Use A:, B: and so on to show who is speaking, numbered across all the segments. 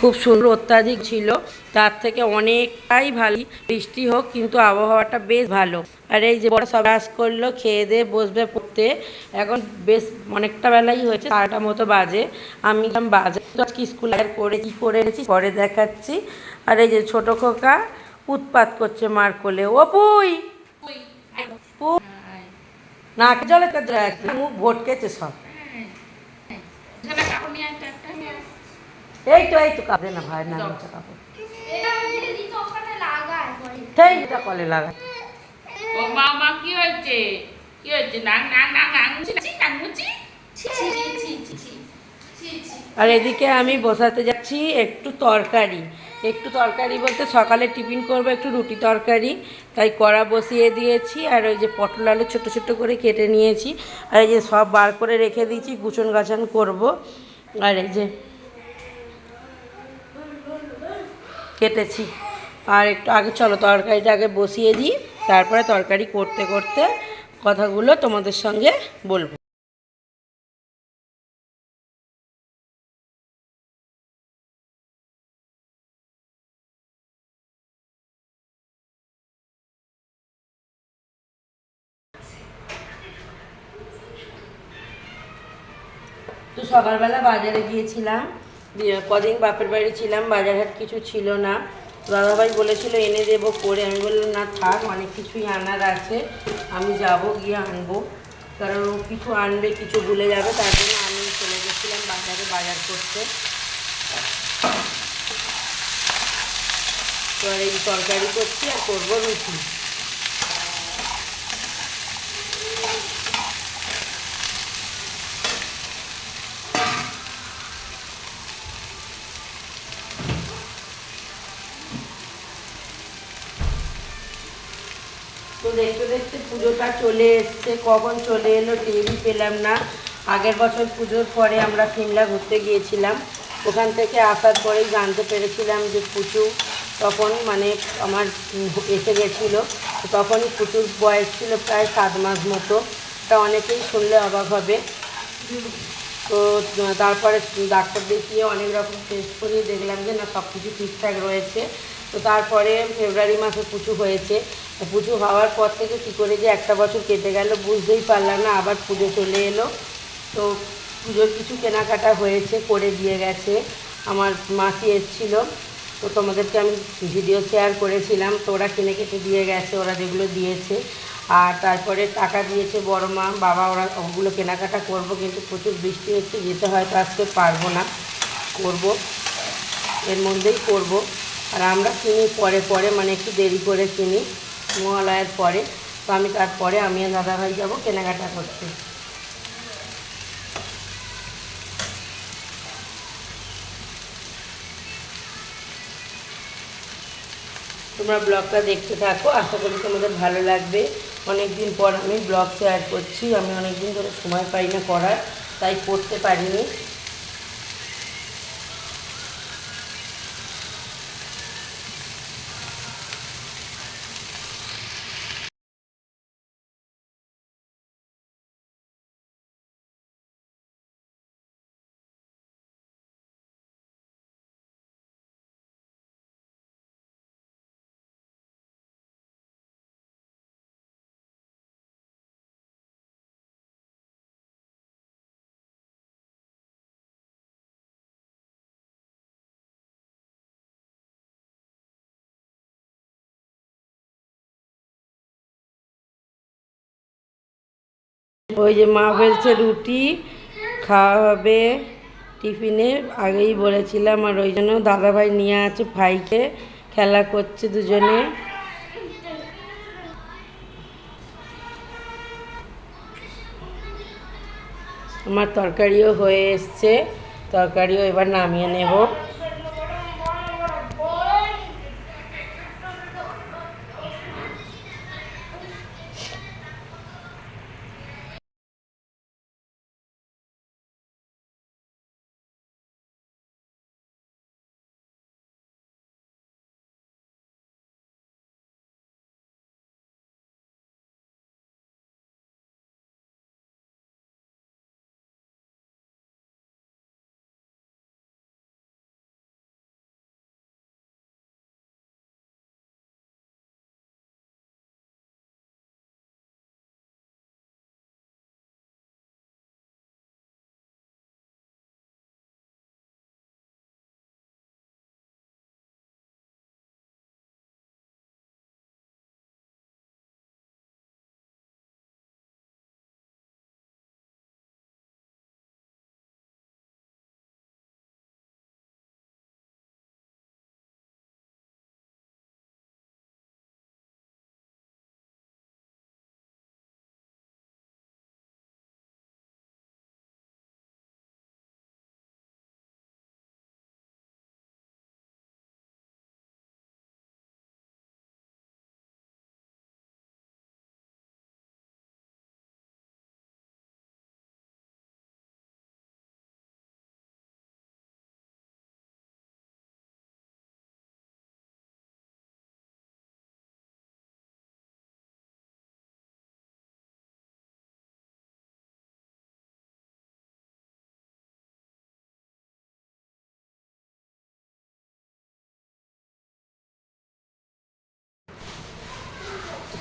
A: খুব সুন্দর অত্যাধিক ছিল। তার থেকে অনেকটাই ভালো। বৃষ্টি হোক, কিন্তু আবহাওয়াটা বেশ ভালো। আর এই যে বড় সব আস করল, খেয়ে দিয়ে বসবে পড়তে। এখন বেশ অনেকটা বেলাই হয়েছে চারটা মতো বাজে। আমি বাজে আজকে স্কুল আর করে কি করে এনেছি, পরে দেখাচ্ছি। আর এই যে ছোট খোকা উৎপাত করছে মার কোলে। ও পুই! নাক জলে মুখ ভটকেছে সব। এই তো এই তো কাঁদে না ভাই না কাপড় সেই কলে লাগা
B: ও মা মা কি হয়েছে? কি হয়েছে? নাং নাং নাং নাং মুচি নাং মুচি?
A: আর এদিকে আমি বসাতে যাচ্ছি একটু তরকারি। একটু তরকারি বলতে সকালে টিফিন করব একটু রুটি তরকারি তাই কড়া বসিয়ে দিয়েছি আর ওই যে পটল আলু ছোটো ছোটো করে কেটে নিয়েছি আর এই যে সব বার করে রেখে দিয়েছি গুছন গাছন করব আর এই যে কেটেছি। আর একটু আগে চলো, তরকারিটা আগে বসিয়ে দিই, তারপরে তরকারি করতে করতে কথাগুলো তোমাদের সঙ্গে বলব। তো সকালবেলা বাজারে গিয়েছিলাম কদিন বাপের বাড়ি ছিলাম, বাজারহাট কিছু ছিল না। দাদাভাই বলেছিল, এনে দেবো করে। আমি বললাম, না, থাক অনেক কিছুই আনার আছে। আমি যাব, গিয়ে আনব। কারণ ও কিছু আনবে, কিছু ভুলে যাবে তার জন্য আমি চলে গেছিলাম বাজারে বাজার করতে। আর এই তরকারি করছি আর করব রুটি তো দেখতে দেখতে পুজোটা চলে এসছে, কখন চলে এলো টেরই পেলাম না। আগের বছর পুজোর পরে আমরা সিমলা ঘুরতে গিয়েছিলাম। ওখান থেকে আসার পরেই জানতে পেরেছিলাম যে পুচু তখন মানে আমার এসে গেছিল। তখনই পুচুর বয়স ছিল প্রায় সাত মাস মতো। তা অনেকেই শুনলে অবাক হবে। তো তারপরে ডাক্তার দেখিয়ে অনেক রকম টেস্ট করিয়ে দেখলাম যে না সব কিছু ঠিকঠাক রয়েছে। তো তারপরে ফেব্রুয়ারি মাসে পুচু হয়েছে। পুচু হওয়ার পর থেকে কী করে যে একটা বছর কেটে গেল, বুঝতেই পারলাম না, আবার পুজো চলে এলো। তো পুজোর কিছু কেনাকাটা হয়েছে, করে দিয়ে গেছে। আমার মাসি এসেছিল, তো তোমাদেরকে আমি ভিডিও শেয়ার করেছিলাম, তো ওরা কিনে কেটে দিয়ে গেছে, ওরা যেগুলো দিয়েছে। আর তারপরে টাকা দিয়েছে বড় মা, বাবা, ওরা ওগুলো কেনাকাটা করব, কিন্তু প্রচুর বৃষ্টি হচ্ছে, যেতে হয়তো আজকে পারব না, করব। এর মধ্যেই করব। আর আমরা কিনি পরে পরে মানে একটু দেরি করে কিনি মহালয়ার পরে। তো আমি তারপরে আমি দাদাভাই যাব কেনাকাটা করতে। তোমরা ব্লগটা দেখতে থাকো, আশা করি তোমাদের ভালো লাগবে। অনেক দিন পর আমি ব্লগ শেয়ার করছি, আমি অনেক দিন ধরে সময় পাই না করার, তাই করতে পারিনি। ওই যে মা বলছে রুটি খাওয়া হবে টিফিনে, আগেই বলেছিলাম, আর ওই জন্য দাদাভাই নিয়ে আছে ভাইকে, খেলা করছে দুজনে। আমার তরকারিও হয়ে এসছে, তরকারিও এবার নামিয়ে নেব।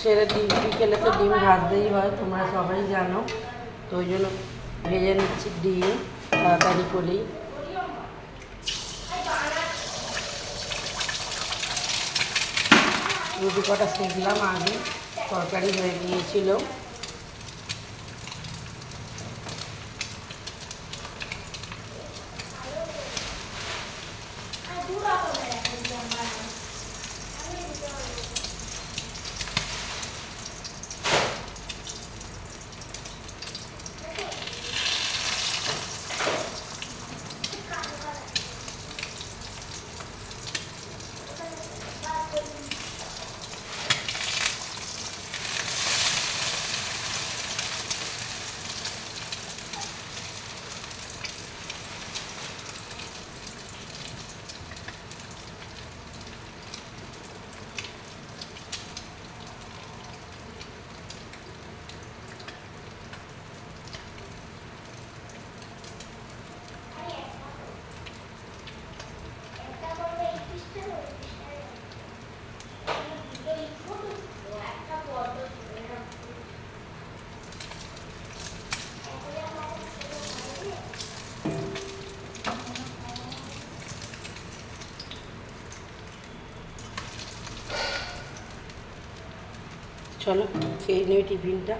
A: ছেড়ে ডিম, বিকেলে তো ডিম ভাজতেই হয়, তোমরা সবাই জানো। তো ওই জন্য ভেজে নিচ্ছি ডিম, তাড়াতাড়ি করি। রুটি কটা শিখলাম আগে, তরকারি হয়ে গিয়েছিল। চলো খেয়ে নেই টিফিনটা।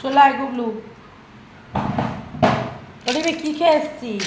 B: চলো
A: আয় গুবলু ওরে কি খেয়ে এসছিস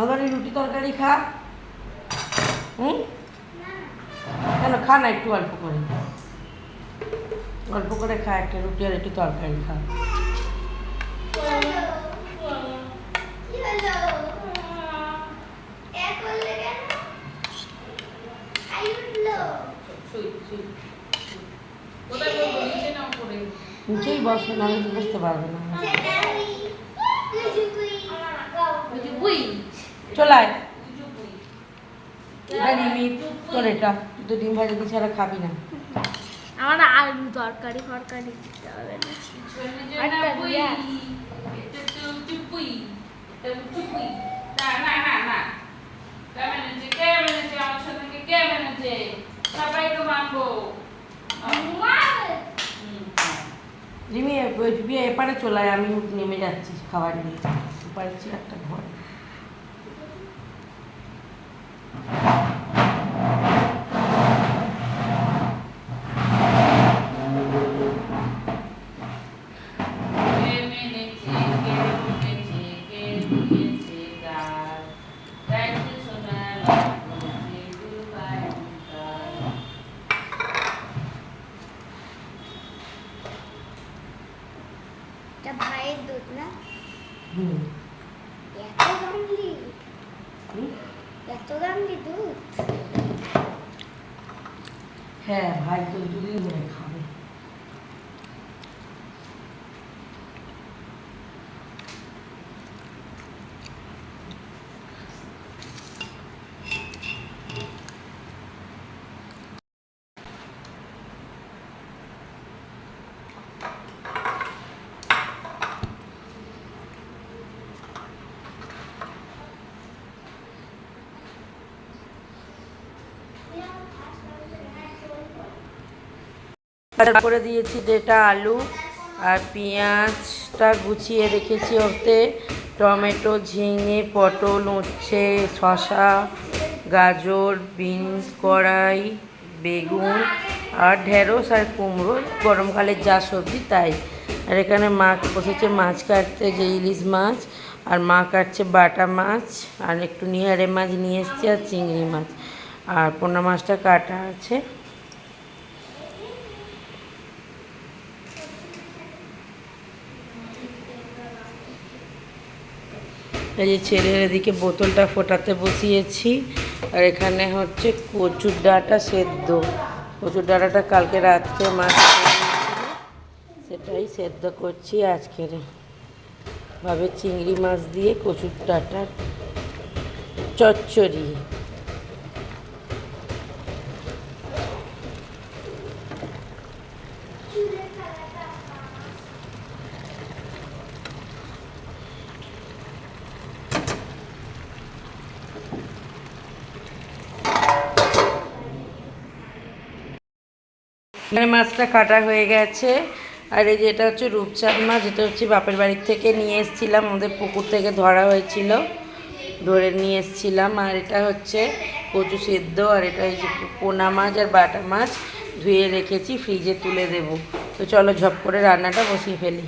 A: আমার এই রুটি তরকারি খা। হুম? কেন খা না একটু অল্প করে। অল্প করে খা একটা রুটি আর একটু তরকারি খা। নিচেই বসো না আমি বুঝতে পারব না।
B: ওই যে বুই
A: চলে আয়
B: ওই যে বুই
A: এটা নিবি তোর এটা তুই তো ডিম ভাজা দিয়ে ছাড়া খাবি না।
C: আমার আলু তরকারি ফরকারি দিতে হবে।
A: রিমি বিয়ে এপারে চলে আয় আমি নেমে যাচ্ছি খাবার নিয়ে। এপারে একটা ঘর। হুম।
C: এত
A: হুম?
C: এত দামলি দুধ।
A: হ্যাঁ ভাই তো দুদিন ধরে খাবে। করে দিয়েছি যেটা আলু আর পেঁয়াজটা গুছিয়ে রেখেছি ওতে। টমেটো, ঝিঙে, পটল, উচ্ছে শশা গাজর, বিনস, কড়াই, বেগুন আর ঢেঁড়স আর কুমড়ো। গরমকালের যা সবজি তাই। আর এখানে মা বসেছে মাছ কাটতে, যে ইলিশ মাছ। আর মা কাটছে বাটা মাছ। আর একটু নিহারে মাছ নিয়ে এসছে আর চিংড়ি মাছ। আর পোনা মাছটা কাটা আছে। এই যে ছেলের এদিকে বোতলটা ফোটাতে বসিয়েছি। আর এখানে হচ্ছে কচুর ডাঁটা সেদ্ধ। কচুর ডাঁটাটা কালকে রাত্রে মাছ সেটাই সেদ্ধ করছি আজকের। ভাবে চিংড়ি মাছ দিয়ে কচুর ডাঁটার চচ্চড়ি। এখানে মাছটা কাটা হয়ে গেছে। আর এই যেটা হচ্ছে রূপচাঁদ মাছ যেটা হচ্ছে বাপের বাড়ির থেকে নিয়ে এসেছিলাম ওদের পুকুর থেকে ধরা হয়েছিল। ধরে নিয়ে এসেছিলাম। আর এটা হচ্ছে কচু সেদ্ধ, আর এটা এই যে পোনা মাছ আর বাটা মাছ ধুয়ে রেখেছি, ফ্রিজে তুলে দেব। তো চলো ঝপ করে রান্নাটা বসিয়ে ফেলি।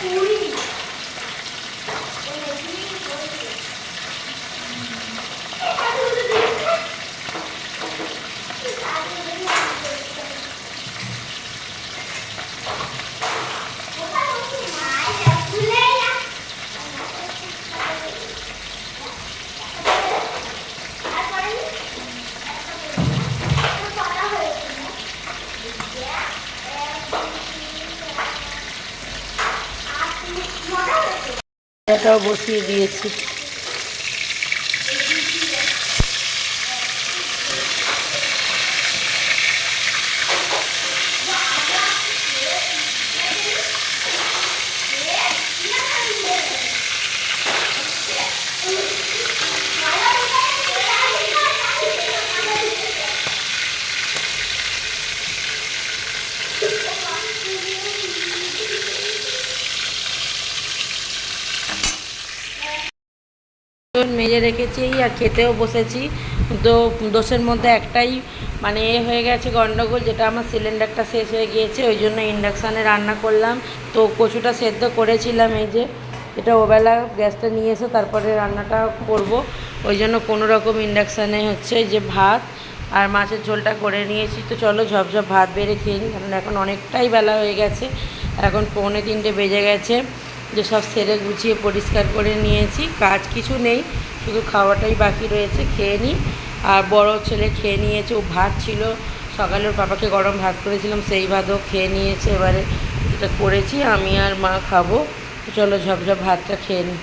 A: Thank you. এটাও বসিয়ে দিয়েছি মেজে রেখেছি আর খেতেও বসেছি। তো দোষের মধ্যে একটাই মানে এ হয়ে গেছে গন্ডগোল, যেটা আমার সিলিন্ডারটা শেষ হয়ে গিয়েছে, ওই জন্য ইন্ডাকশানে রান্না করলাম। তো কচুটা সেদ্ধ করেছিলাম এই যে, এটা ওবেলা গ্যাসটা নিয়ে এসে তারপরে রান্নাটা করব। ওই জন্য কোনো রকম ইন্ডাকশানে হচ্ছে যে ভাত আর মাছের ঝোলটা করে নিয়েছি। তো চলো ঝপঝপ ভাত বেড়ে খেয়ে নিই কারণ এখন অনেকটাই বেলা হয়ে গেছে। এখন পৌনে তিনটে বেজে গেছে। যে সব সেরে গুছিয়ে পরিষ্কার করে নিয়েছি, কাজ কিছু নেই, শুধু খাওয়াটাই বাকি রয়েছে, খেয়ে নিই। আর বড় ছেলে খেয়ে নিয়েছে, ও ভাত ছিল, সকালে ওর পাপাকে গরম ভাত করেছিলাম, সেই ভাতও খেয়ে নিয়েছে, এবারে এটা করেছি, আমি আর মা খাব। চলো ঝপঝপ ভাতটা খেয়ে নিই।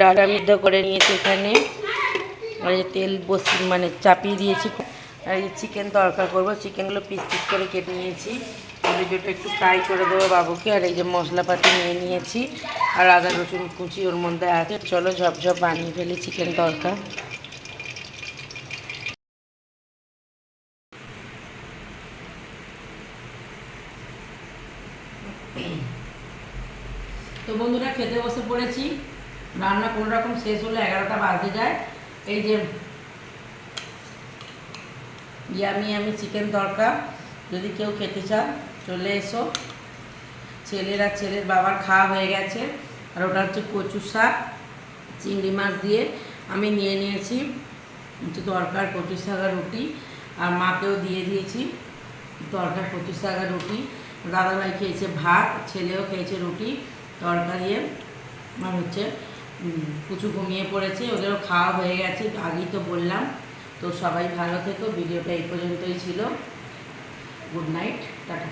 A: ডাটা মিদ্ধ করে নিয়েছি এখানে। আর যে তেল বসি মানে চাপিয়ে দিয়েছি। আর এই চিকেন তরকা করব। চিকেনগুলো পিস পিস করে কেটে নিয়েছি। ভিডিওটা একটু ফ্রাই করে দেবো বাবুকে। আর এই যে মশলাপাতি নিয়ে নিয়েছি। আর আদা রসুন কুচি ওর মধ্যে আছে। চলো ঝপঝপ বানিয়ে ফেলি চিকেন তরকা তো বন্ধুরা খেতে বসে পড়েছি রান্না কোনো রকম শেষ হলে এগারোটা বাজতে যায়। এই যে ইয়ামি আমি চিকেন তরকা যদি কেউ খেতে চান চলে এসো। ছেলের ছেলের বাবার খাওয়া হয়ে গেছে, আর ওটা হচ্ছে কচু শাক, চিংড়ি মাছ দিয়ে আমি নিয়ে নিয়েছি। হচ্ছে দরকার কচু শাক আর রুটি, আর মাকেও দিয়ে দিয়েছি। দরকার কচু শাক আর রুটি। দাদাভাই খেয়েছে ভাত, ছেলেও খেয়েছে রুটি তরকা দিয়ে। আমার হচ্ছে কুচু ঘুমিয়ে পড়েছে, ওদেরও খাওয়া হয়ে গেছে, আগেই তো বললাম। তো সবাই ভালো থেকো, ভিডিওটা এই পর্যন্তই ছিল। Good night, tata.